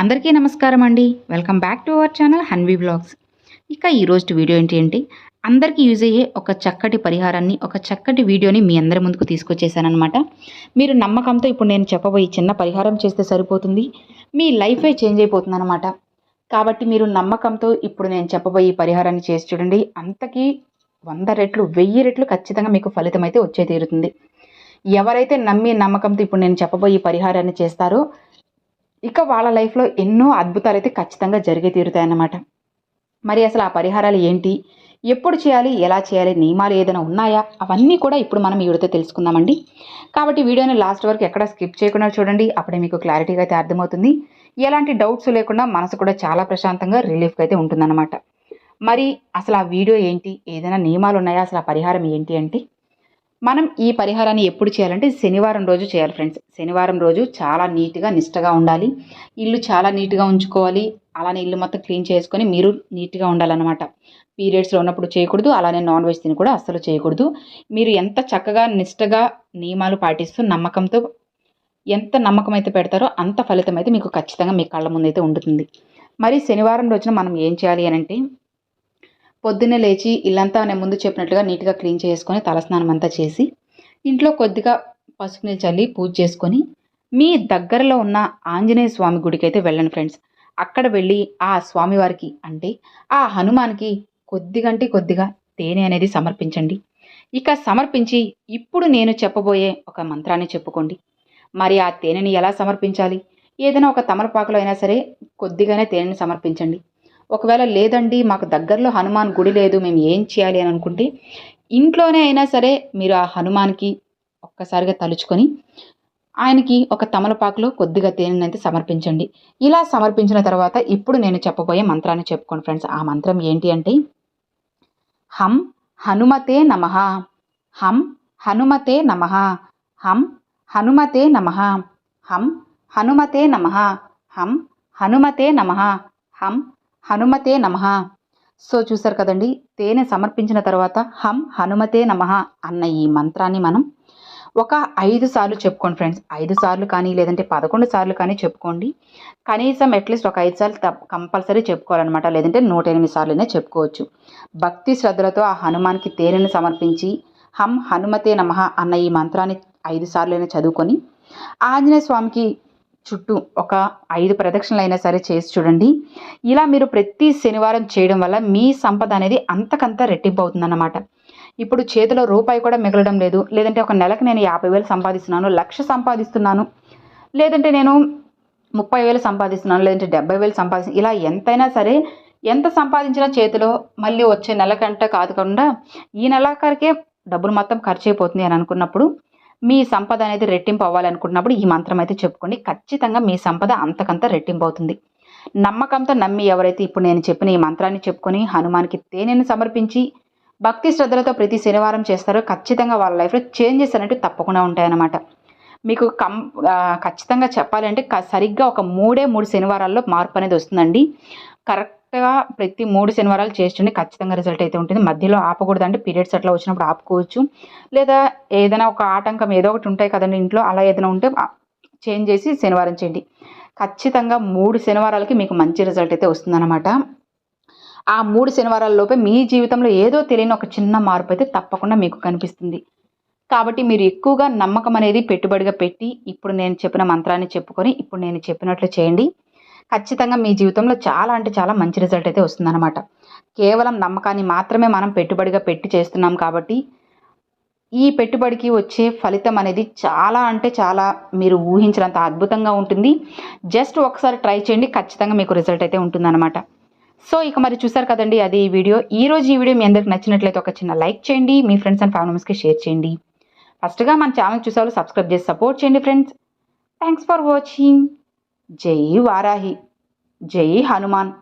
అందరికీ నమస్కారం అండి. Welcome back to our channel Hanvi vlogs. ఇక ఈరోజు వీడియో ఏంటి అంటే అందరికీ యూజ్ అయ్యే ఒక చక్కటి పరిహారాన్ని ఒక చక్కటి వీడియోని మీ అందరి ముందుకు తీసుకొచ్చేసానమాట మీరు నమ్మకంతో ఇప్పుడు నేను చెప్పబోయి చిన్న పరిహారం చేస్తే సరిపోతుంది. మీ లైఫే చేంజ్ అయిపోతుందన్నమాట. కాబట్టి మీరు నమ్మకంతో ఇప్పుడు నేను చెప్పబోయే ఈ పరిహారాన్ని చేసి చూడండి. అంతకీ వంద రెట్లు వెయ్యి రెట్లు ఖచ్చితంగా మీకు ఫలితం అయితే వచ్చే తీరుతుంది. ఎవరైతే నమ్మి నమ్మకంతో ఇప్పుడు నేను చెప్పబోయే ఈ పరిహారాన్ని చేస్తారో ఇక వాళ్ళ లైఫ్లో ఎన్నో అద్భుతాలు అయితే ఖచ్చితంగా జరిగే తీరుతాయన్నమాట. మరి అసలు ఆ పరిహారాలు ఏంటి? ఎప్పుడు చేయాలి? ఎలా చేయాలి? నియమాలు ఏదైనా ఉన్నాయా? అవన్నీ కూడా ఇప్పుడు మనం ఈ వీడియోతో తెలుసుకుందామండి. కాబట్టి వీడియోని లాస్ట్ వరకు ఎక్కడ స్కిప్ చేయకుండా చూడండి. అప్పుడే మీకు క్లారిటీగా అయితే అర్థమవుతుంది. ఎలాంటి డౌట్స్ లేకుండా మనసు కూడా చాలా ప్రశాంతంగా రిలీఫ్గా అయితే ఉంటుందన్నమాట. మరి అసలు ఆ వీడియో ఏంటి? ఏదైనా నియమాలు ఉన్నాయా? అసలు ఆ పరిహారం ఏంటి అంటే మనం ఈ పరిహారాన్ని ఎప్పుడు చేయాలంటే శనివారం రోజు చేయాలి ఫ్రెండ్స్. శనివారం రోజు చాలా నీట్గా నిష్టగా ఉండాలి. ఇల్లు చాలా నీట్గా ఉంచుకోవాలి. అలానే ఇల్లు మొత్తం క్లీన్ చేసుకొని మీరు నీట్గా ఉండాలన్నమాట. పీరియడ్స్లో ఉన్నప్పుడు చేయకూడదు అలానే నాన్ వెజ్ తిని కూడా అస్సలు చేయకూడదు. మీరు ఎంత చక్కగా నిష్టగా నియమాలు పాటిస్తూ నమ్మకంతో ఎంత నమ్మకం అయితే పెడతారో అంత ఫలితం అయితే మీకు ఖచ్చితంగా మీ కళ్ళ ముందైతే ఉంటుంది మరి శనివారం రోజున మనం ఏం చేయాలి అని అంటే పొద్దున్నే లేచి ఇల్లంతా నేను ముందు చెప్పినట్లుగా నీట్గా క్లీన్ చేసుకొని తలస్నానం అంతా చేసి ఇంట్లో కొద్దిగా పసుపు నీళ్ళు చల్లి పూజ చేసుకొని మీ దగ్గరలో ఉన్న ఆంజనేయ స్వామి గుడికి అయితే వెళ్ళండి ఫ్రెండ్స్. అక్కడ వెళ్ళి ఆ స్వామివారికి అంటే ఆ హనుమాన్కి కొద్దిగంటే కొద్దిగా తేనె అనేది సమర్పించండి. ఇక సమర్పించి ఇప్పుడు నేను చెప్పబోయే ఒక మంత్రాన్ని చెప్పుకోండి. మరి ఆ తేనెని ఎలా సమర్పించాలి? ఏదైనా ఒక తమలపాకులో అయినా సరే కొద్దిగానే తేనెని సమర్పించండి. ఒకవేళ లేదండి మాకు దగ్గరలో హనుమాన్ గుడి లేదు మేము ఏం చేయాలి అని అనుకుంటే ఇంట్లోనే అయినా సరే మీరు ఆ హనుమాన్కి ఒక్కసారిగా తలుచుకొని ఆయనకి ఒక తమలపాకులో కొద్దిగా తేనెని అయితే సమర్పించండి. ఇలా సమర్పించిన తర్వాత ఇప్పుడు నేను చెప్పబోయే మంత్రాన్ని చెప్పుకోండి ఫ్రెండ్స్. ఆ మంత్రం ఏంటి అంటే హం హనుమతే నమ హం హనుమతే నమ హం హనుమతే నమ హం హనుమతే నమ హం హనుమతే నమ హం హనుమతే నమ. సో చూసారు కదండి తేనె సమర్పించిన తర్వాత హం హనుమతే నమ అన్న ఈ మంత్రాన్ని మనం ఒక ఐదు సార్లు చెప్పుకోండి ఫ్రెండ్స్. ఐదు సార్లు కానీ లేదంటే పదకొండు సార్లు కానీ చెప్పుకోండి. కనీసం అట్లీస్ట్ ఒక ఐదు సార్లు తప్ప కంపల్సరీ చెప్పుకోవాలన్నమాట. లేదంటే నూట ఎనిమిది సార్లునే చెప్పుకోవచ్చు. భక్తి శ్రద్ధలతో ఆ హనుమాన్కి తేనెను సమర్పించి హం హనుమతే నమ అన్న ఈ మంత్రాన్ని ఐదు సార్లైనా చదువుకొని ఆంజనేయ స్వామికి చుట్టూ ఒక ఐదు ప్రదక్షిణలు అయినా సరే చేసి చూడండి. ఇలా మీరు ప్రతి శనివారం చేయడం వల్ల మీ సంపద అనేది అంతకంత రెట్టింపు అవుతుందన్నమాట ఇప్పుడు చేతిలో రూపాయి కూడా మిగలడం లేదు. లేదంటే ఒక నెలకు నేను యాభై వేలు సంపాదిస్తున్నాను లక్ష సంపాదిస్తున్నాను. లేదంటే నేను ముప్పై వేలు సంపాదిస్తున్నాను లేదంటే డెబ్బై వేలు సంపాదిస్తున్నాను. ఇలా ఎంతైనా సరే ఎంత సంపాదించినా చేతిలో మళ్ళీ వచ్చే నెలకంటే కాదు కాకుండా ఈ నెలాఖరికే డబ్బులు మొత్తం ఖర్చు అయిపోతుంది అని అనుకున్నప్పుడు మీ సంపద అనేది రెట్టింపు అవ్వాలనుకున్నప్పుడు ఈ మంత్రం అయితే చెప్పుకోండి. ఖచ్చితంగా మీ సంపద అంతకంత రెట్టింపు అవుతుంది. నమ్మకంతో నమ్మి ఎవరైతే ఇప్పుడు నేను చెప్పిన ఈ మంత్రాన్ని చెప్పుకొని హనుమాన్కి తేనెను సమర్పించి భక్తి శ్రద్ధలతో ప్రతి శనివారం చేస్తారో ఖచ్చితంగా వాళ్ళ లైఫ్లో చేంజెస్ అనేవి తప్పకుండా ఉంటాయన్నమాట. మీకు కం ఖచ్చితంగా చెప్పాలంటే సరిగ్గా ఒక మూడే మూడు శనివారాల్లో మార్పు అనేది వస్తుందండి. కరెక్ట్ కరెక్ట్గా ప్రతి మూడు శనివారాలు చేస్తుంటే ఖచ్చితంగా రిజల్ట్ అయితే ఉంటుంది. మధ్యలో ఆపకూడదు అంటే పీరియడ్స్ అట్లా వచ్చినప్పుడు ఆపుకోవచ్చు. లేదా ఏదైనా ఒక ఆటంకం ఏదో ఒకటి ఉంటాయి కదండి ఇంట్లో అలా ఏదైనా ఉంటే చేంజ్ చేసి శనివారం చేయండి. ఖచ్చితంగా మూడు శనివారాలకి మీకు మంచి రిజల్ట్ అయితే వస్తుందన్నమాట. ఆ మూడు శనివారాలలోపే మీ జీవితంలో ఏదో తెలియని ఒక చిన్న మార్పు అయితే తప్పకుండా మీకు కనిపిస్తుంది. కాబట్టి మీరు ఎక్కువగా నమ్మకం అనేది పెట్టుబడిగా పెట్టి ఇప్పుడు నేను చెప్పిన మంత్రాన్ని చెప్పుకొని ఇప్పుడు నేను చెప్పినట్లు చేయండి. ఖచ్చితంగా మీ జీవితంలో చాలా అంటే చాలా మంచి రిజల్ట్ అయితే వస్తుందన్నమాట. కేవలం నమ్మకాన్ని మాత్రమే మనం పెట్టుబడిగా పెట్టి చేస్తున్నాం కాబట్టి ఈ పెట్టుబడికి వచ్చే ఫలితం అనేది చాలా అంటే చాలా మీరు ఊహించినంత అద్భుతంగా ఉంటుంది. జస్ట్ ఒకసారి ట్రై చేయండి ఖచ్చితంగా మీకు రిజల్ట్ అయితే ఉంటుందన్నమాట. సో ఇక మరి చూసారు కదండి అది ఈ వీడియో. ఈ రోజు ఈ వీడియో మీ అందరికి నచ్చినట్లయితే ఒక చిన్న లైక్ చేయండి మీ ఫ్రెండ్స్ అండ్ ఫ్యామిలీ మెంబర్స్కి షేర్ చేయండి. ఫస్ట్గా మన ఛానల్ చూసేవాళ్ళు సబ్స్క్రైబ్ చేసి సపోర్ట్ చేయండి ఫ్రెండ్స్. Thanks for watching. జై వారాహి. జై హనుమాన్.